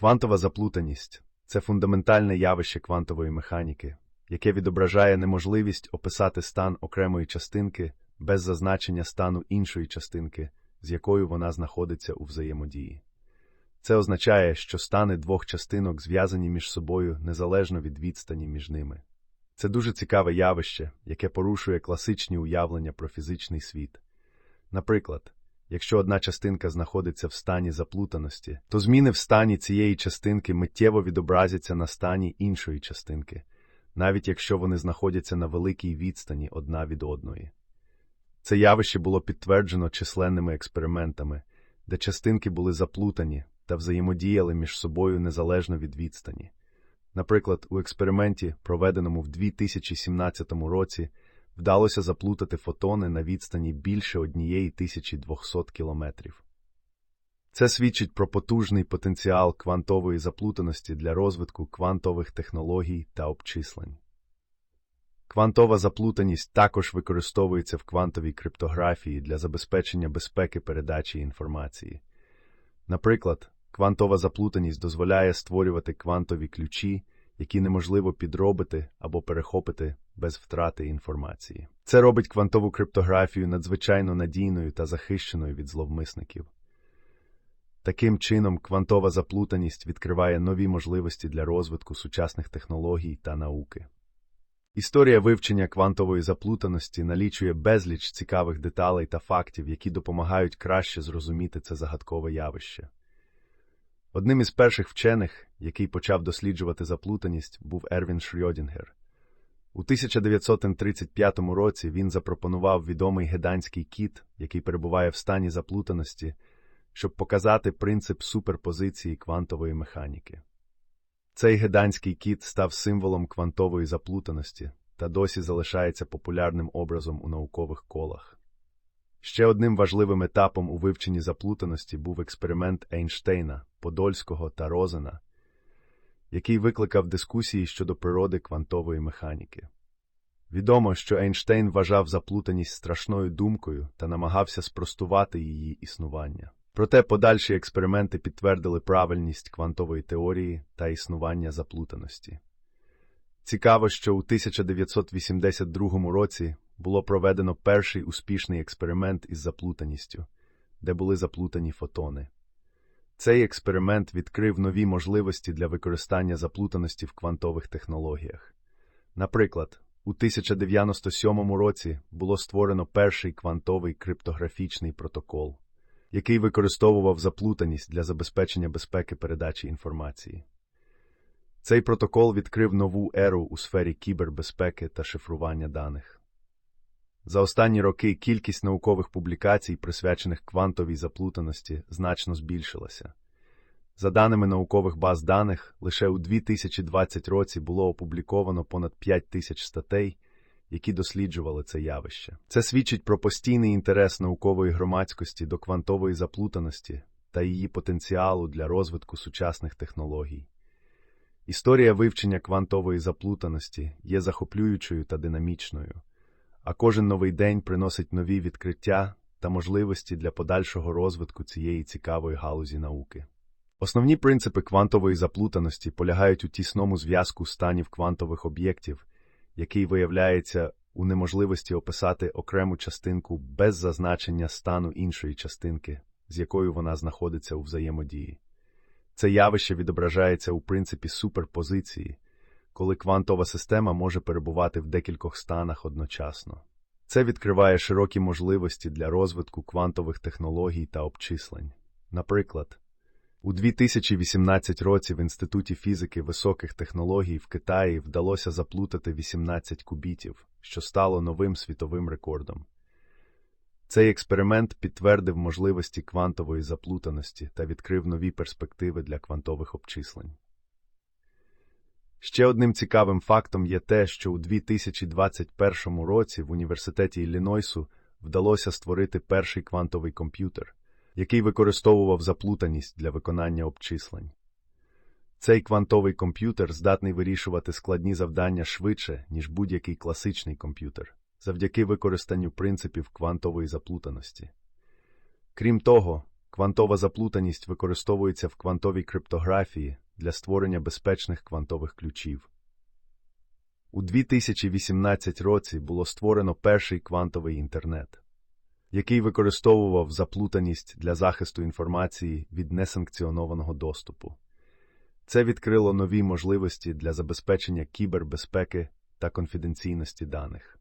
Квантова заплутаність це фундаментальне явище квантової механіки, яке відображає неможливість описати стан окремої частинки без зазначення стану іншої частинки, з якою вона знаходиться у взаємодії. Це означає, що стани двох частинок зв'язані між собою незалежно від відстані між ними. Це дуже цікаве явище, яке порушує класичні уявлення про фізичний світ. Наприклад, якщо одна частинка знаходиться в стані заплутаності, то зміни в стані цієї частинки миттєво відобразяться на стані іншої частинки, навіть якщо вони знаходяться на великій відстані одна від одної. Це явище було підтверджено численними експериментами, де частинки були заплутані та взаємодіяли між собою незалежно від відстані. Наприклад, у експерименті, проведеному в 2017 році, вдалося заплутати фотони на відстані більше однієї 1200 кілометрів. Це свідчить про потужний потенціал квантової заплутаності для розвитку квантових технологій та обчислень. Квантова заплутаність також використовується в квантовій криптографії для забезпечення безпеки передачі інформації. Наприклад, квантова заплутаність дозволяє створювати квантові ключі, які неможливо підробити або перехопити без втрати інформації. Це робить квантову криптографію надзвичайно надійною та захищеною від зловмисників. Таким чином, квантова заплутаність відкриває нові можливості для розвитку сучасних технологій та науки. Історія вивчення квантової заплутаності налічує безліч цікавих деталей та фактів, які допомагають краще зрозуміти це загадкове явище. Одним із перших вчених, який почав досліджувати заплутаність, був Ервін Шрьодінгер. У 1935 році він запропонував відомий геданський кіт, який перебуває в стані заплутаності, щоб показати принцип суперпозиції квантової механіки. Цей геданський кіт став символом квантової заплутаності та досі залишається популярним образом у наукових колах. Ще одним важливим етапом у вивченні заплутаності був експеримент Ейнштейна, Подольського та Розена, який викликав дискусії щодо природи квантової механіки. Відомо, що Ейнштейн вважав заплутаність страшною думкою та намагався спростувати її існування. Проте подальші експерименти підтвердили правильність квантової теорії та існування заплутаності. Цікаво, що у 1982 році було проведено перший успішний експеримент із заплутаністю, де були заплутані фотони. Цей експеримент відкрив нові можливості для використання заплутаності в квантових технологіях. Наприклад, у 1997 році було створено перший квантовий криптографічний протокол, який використовував заплутаність для забезпечення безпеки передачі інформації. Цей протокол відкрив нову еру у сфері кібербезпеки та шифрування даних. За останні роки кількість наукових публікацій, присвячених квантовій заплутаності, значно збільшилася. За даними наукових баз даних, лише у 2020 році було опубліковано понад 5 тисяч статей, які досліджували це явище. Це свідчить про постійний інтерес наукової громадськості до квантової заплутаності та її потенціалу для розвитку сучасних технологій. Історія вивчення квантової заплутаності є захоплюючою та динамічною, а кожен новий день приносить нові відкриття та можливості для подальшого розвитку цієї цікавої галузі науки. Основні принципи квантової заплутаності полягають у тісному зв'язку станів квантових об'єктів, який виявляється у неможливості описати окрему частинку без зазначення стану іншої частинки, з якою вона знаходиться у взаємодії. Це явище відображається у принципі суперпозиції, коли квантова система може перебувати в декількох станах одночасно. Це відкриває широкі можливості для розвитку квантових технологій та обчислень. Наприклад, у 2018 році в Інституті фізики високих технологій в Китаї вдалося заплутати 18 кубітів, що стало новим світовим рекордом. Цей експеримент підтвердив можливості квантової заплутаності та відкрив нові перспективи для квантових обчислень. Ще одним цікавим фактом є те, що у 2021 році в університеті Іллінойсу вдалося створити перший квантовий комп'ютер, який використовував заплутаність для виконання обчислень. Цей квантовий комп'ютер здатний вирішувати складні завдання швидше, ніж будь-який класичний комп'ютер, завдяки використанню принципів квантової заплутаності. Крім того, квантова заплутаність використовується в квантовій криптографії для створення безпечних квантових ключів. У 2018 році було створено перший квантовий інтернет, який використовував заплутаність для захисту інформації від несанкціонованого доступу. Це відкрило нові можливості для забезпечення кібербезпеки та конфіденційності даних.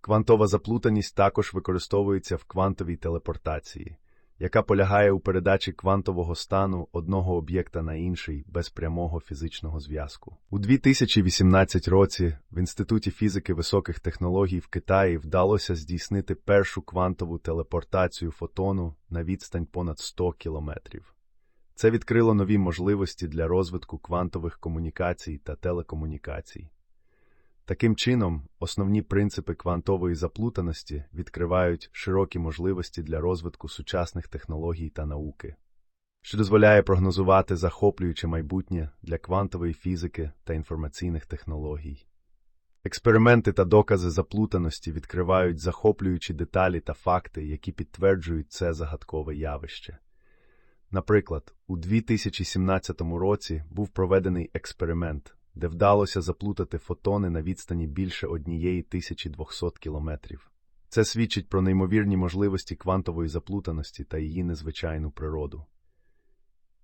Квантова заплутаність також використовується в квантовій телепортації, яка полягає у передачі квантового стану одного об'єкта на інший без прямого фізичного зв'язку. У 2018 році в Інституті фізики високих технологій в Китаї вдалося здійснити першу квантову телепортацію фотону на відстань понад 100 кілометрів. Це відкрило нові можливості для розвитку квантових комунікацій та телекомунікацій. Таким чином, основні принципи квантової заплутаності відкривають широкі можливості для розвитку сучасних технологій та науки, що дозволяє прогнозувати захоплююче майбутнє для квантової фізики та інформаційних технологій. Експерименти та докази заплутаності відкривають захоплюючі деталі та факти, які підтверджують це загадкове явище. Наприклад, у 2017 році був проведений експеримент, де вдалося заплутати фотони на відстані більше однієї 1200 кілометрів. Це свідчить про неймовірні можливості квантової заплутаності та її незвичайну природу.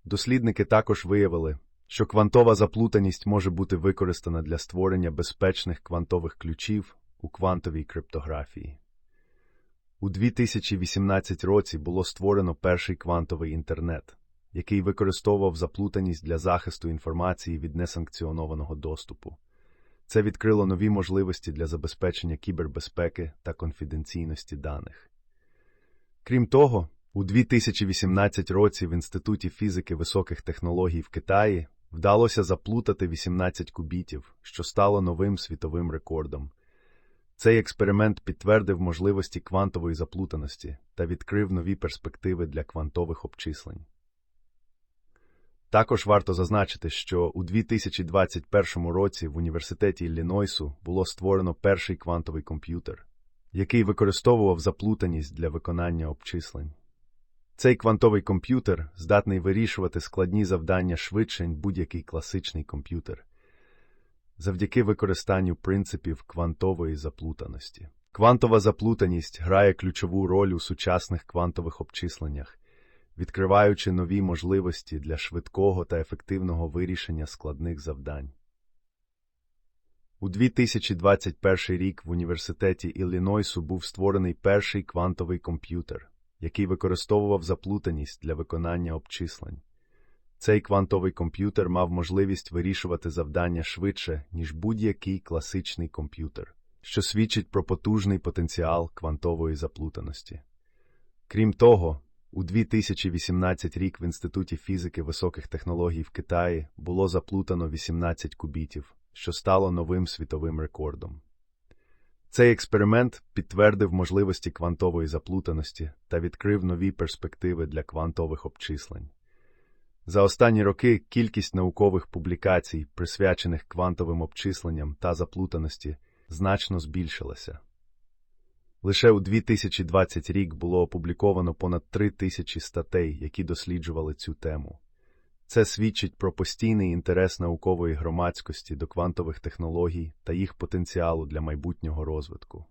Дослідники також виявили, що квантова заплутаність може бути використана для створення безпечних квантових ключів у квантовій криптографії. У 2018 році було створено перший квантовий інтернет, який використовував заплутаність для захисту інформації від несанкціонованого доступу. Це відкрило нові можливості для забезпечення кібербезпеки та конфіденційності даних. Крім того, у 2018 році в Інституті фізики високих технологій в Китаї вдалося заплутати 18 кубітів, що стало новим світовим рекордом. Цей експеримент підтвердив можливості квантової заплутаності та відкрив нові перспективи для квантових обчислень. Також варто зазначити, що у 2021 році в університеті Іллінойсу було створено перший квантовий комп'ютер, який використовував заплутаність для виконання обчислень. Цей квантовий комп'ютер здатний вирішувати складні завдання швидше, ніж будь-який класичний комп'ютер завдяки використанню принципів квантової заплутаності. Квантова заплутаність грає ключову роль у сучасних квантових обчисленнях, відкриваючи нові можливості для швидкого та ефективного вирішення складних завдань. У 2021 рік в університеті Іллінойсу був створений перший квантовий комп'ютер, який використовував заплутаність для виконання обчислень. Цей квантовий комп'ютер мав можливість вирішувати завдання швидше, ніж будь-який класичний комп'ютер, що свідчить про потужний потенціал квантової заплутаності. Крім того, у 2018 рік в Інституті фізики високих технологій в Китаї було заплутано 18 кубітів, що стало новим світовим рекордом. Цей експеримент підтвердив можливості квантової заплутаності та відкрив нові перспективи для квантових обчислень. За останні роки кількість наукових публікацій, присвячених квантовим обчисленням та заплутаності, значно збільшилася. Лише у 2020 рік було опубліковано понад 3 тисячі статей, які досліджували цю тему. Це свідчить про постійний інтерес наукової громадськості до квантових технологій та їх потенціалу для майбутнього розвитку.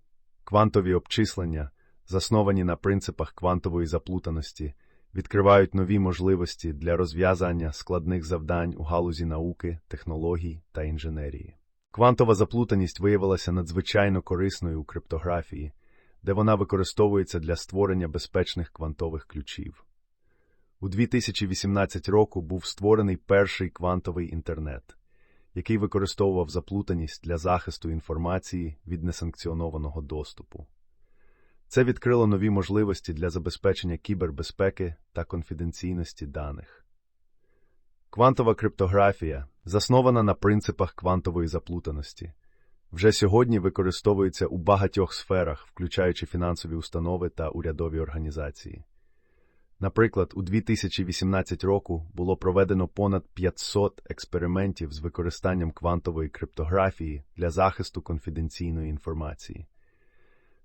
Квантові обчислення, засновані на принципах квантової заплутаності, відкривають нові можливості для розв'язання складних завдань у галузі науки, технологій та інженерії. Квантова заплутаність виявилася надзвичайно корисною у криптографії, де вона використовується для створення безпечних квантових ключів. У 2018 року був створений перший квантовий інтернет, який використовував заплутаність для захисту інформації від несанкціонованого доступу. Це відкрило нові можливості для забезпечення кібербезпеки та конфіденційності даних. Квантова криптографія, заснована на принципах квантової заплутаності, вже сьогодні використовується у багатьох сферах, включаючи фінансові установи та урядові організації. Наприклад, у 2018 року було проведено понад 500 експериментів з використанням квантової криптографії для захисту конфіденційної інформації.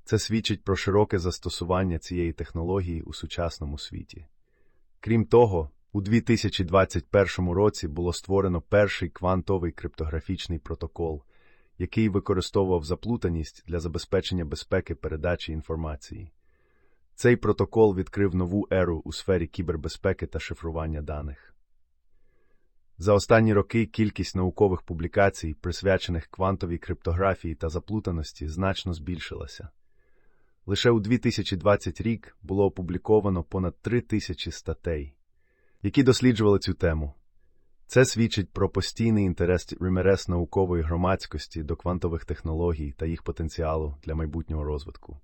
Це свідчить про широке застосування цієї технології у сучасному світі. Крім того, у 2021 році було створено перший квантовий криптографічний протокол, який використовував заплутаність для забезпечення безпеки передачі інформації. Цей протокол відкрив нову еру у сфері кібербезпеки та шифрування даних. За останні роки кількість наукових публікацій, присвячених квантовій криптографії та заплутаності, значно збільшилася. Лише у 2020 рік було опубліковано понад 3 тисячі статей, які досліджували цю тему. Це свідчить про постійний інтерес РМРС наукової громадськості до квантових технологій та їх потенціалу для майбутнього розвитку.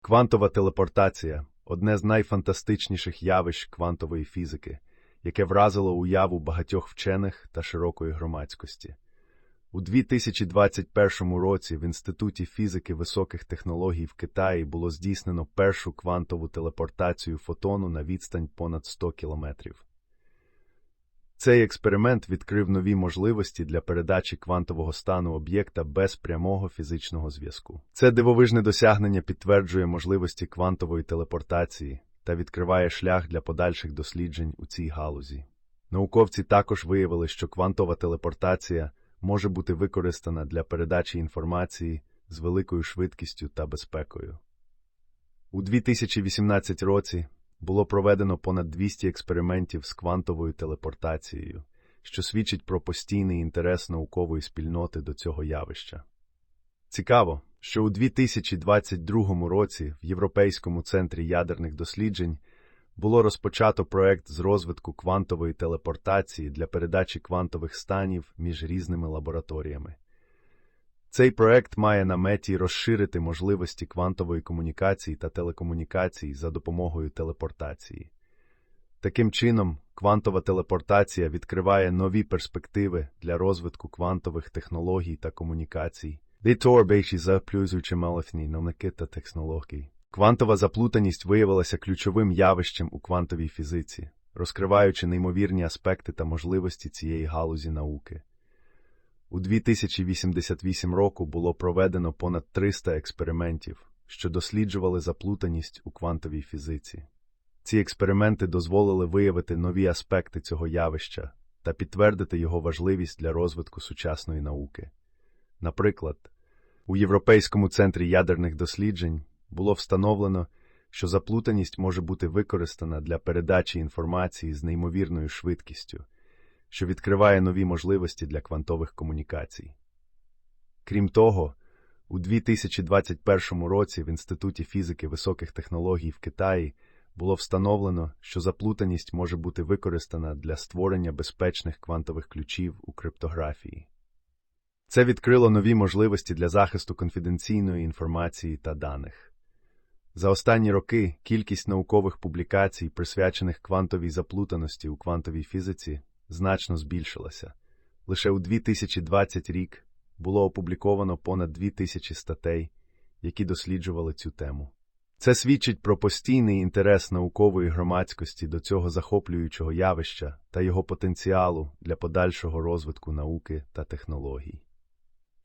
Квантова телепортація одне з найфантастичніших явищ квантової фізики, яке вразило уяву багатьох вчених та широкої громадськості. У 2021 році в Інституті фізики високих технологій в Китаї було здійснено першу квантову телепортацію фотону на відстань понад 100 кілометрів. Цей експеримент відкрив нові можливості для передачі квантового стану об'єкта без прямого фізичного зв'язку. Це дивовижне досягнення підтверджує можливості квантової телепортації та відкриває шлях для подальших досліджень у цій галузі. Науковці також виявили, що квантова телепортація може бути використана для передачі інформації з великою швидкістю та безпекою. У 2018 році було проведено понад 200 експериментів з квантовою телепортацією, що свідчить про постійний інтерес наукової спільноти до цього явища. Цікаво, що у 2022 році в Європейському центрі ядерних досліджень було розпочато проект з розвитку квантової телепортації для передачі квантових станів між різними лабораторіями. Цей проект має на меті розширити можливості квантової комунікації та телекомунікації за допомогою телепортації. Таким чином, квантова телепортація відкриває нові перспективи для розвитку квантових технологій та комунікацій, та технологій. Квантова заплутаність виявилася ключовим явищем у квантовій фізиці, розкриваючи неймовірні аспекти та можливості цієї галузі науки. У 2088 року було проведено понад 300 експериментів, що досліджували заплутаність у квантовій фізиці. Ці експерименти дозволили виявити нові аспекти цього явища та підтвердити його важливість для розвитку сучасної науки. Наприклад, у Європейському центрі ядерних досліджень було встановлено, що заплутаність може бути використана для передачі інформації з неймовірною швидкістю, що відкриває нові можливості для квантових комунікацій. Крім того, у 2021 році в Інституті фізики високих технологій в Китаї було встановлено, що заплутаність може бути використана для створення безпечних квантових ключів у криптографії. Це відкрило нові можливості для захисту конфіденційної інформації та даних. За останні роки кількість наукових публікацій, присвячених квантовій заплутаності у квантовій фізиці, значно збільшилася. Лише у 2020 рік було опубліковано понад 2000 статей, які досліджували цю тему. Це свідчить про постійний інтерес наукової громадськості до цього захоплюючого явища та його потенціалу для подальшого розвитку науки та технологій.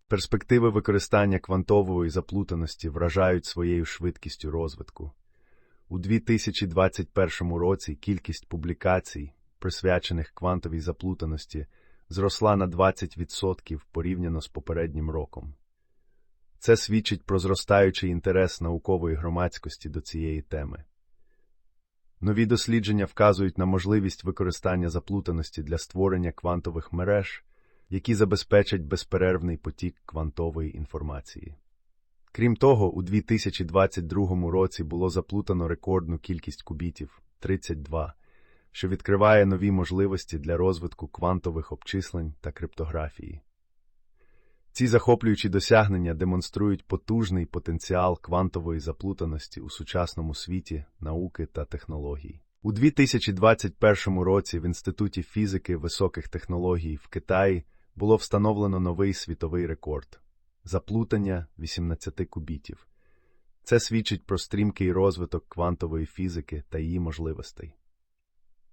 Перспективи використання квантової заплутаності вражають своєю швидкістю розвитку. У 2021 році кількість публікацій, присвячених квантовій заплутаності, зросла на 20% порівняно з попереднім роком. Це свідчить про зростаючий інтерес наукової громадськості до цієї теми. Нові дослідження вказують на можливість використання заплутаності для створення квантових мереж які забезпечать безперервний потік квантової інформації. Крім того, у 2022 році було заплутано рекордну кількість кубітів 32, що відкриває нові можливості для розвитку квантових обчислень та криптографії. Ці захоплюючі досягнення демонструють потужний потенціал квантової заплутаності у сучасному світі науки та технологій. У 2021 році в Інституті фізики високих технологій в Китаї було встановлено новий світовий рекорд заплутання 18 кубітів. Це свідчить про стрімкий розвиток квантової фізики та її можливостей.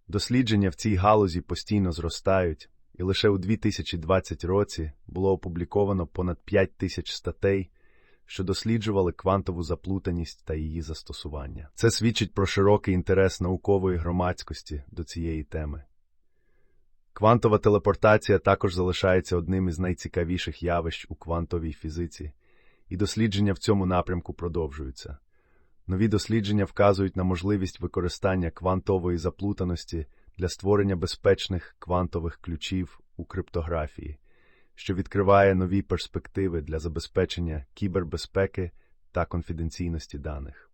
Дослідження в цій галузі постійно зростають, і лише у 2020 році було опубліковано понад 5 тисяч статей, що досліджували квантову заплутаність та її застосування. Це свідчить про широкий інтерес наукової громадськості до цієї теми. Квантова телепортація також залишається одним із найцікавіших явищ у квантовій фізиці, і дослідження в цьому напрямку продовжуються. Нові дослідження вказують на можливість використання квантової заплутаності для створення безпечних квантових ключів у криптографії, що відкриває нові перспективи для забезпечення кібербезпеки та конфіденційності даних.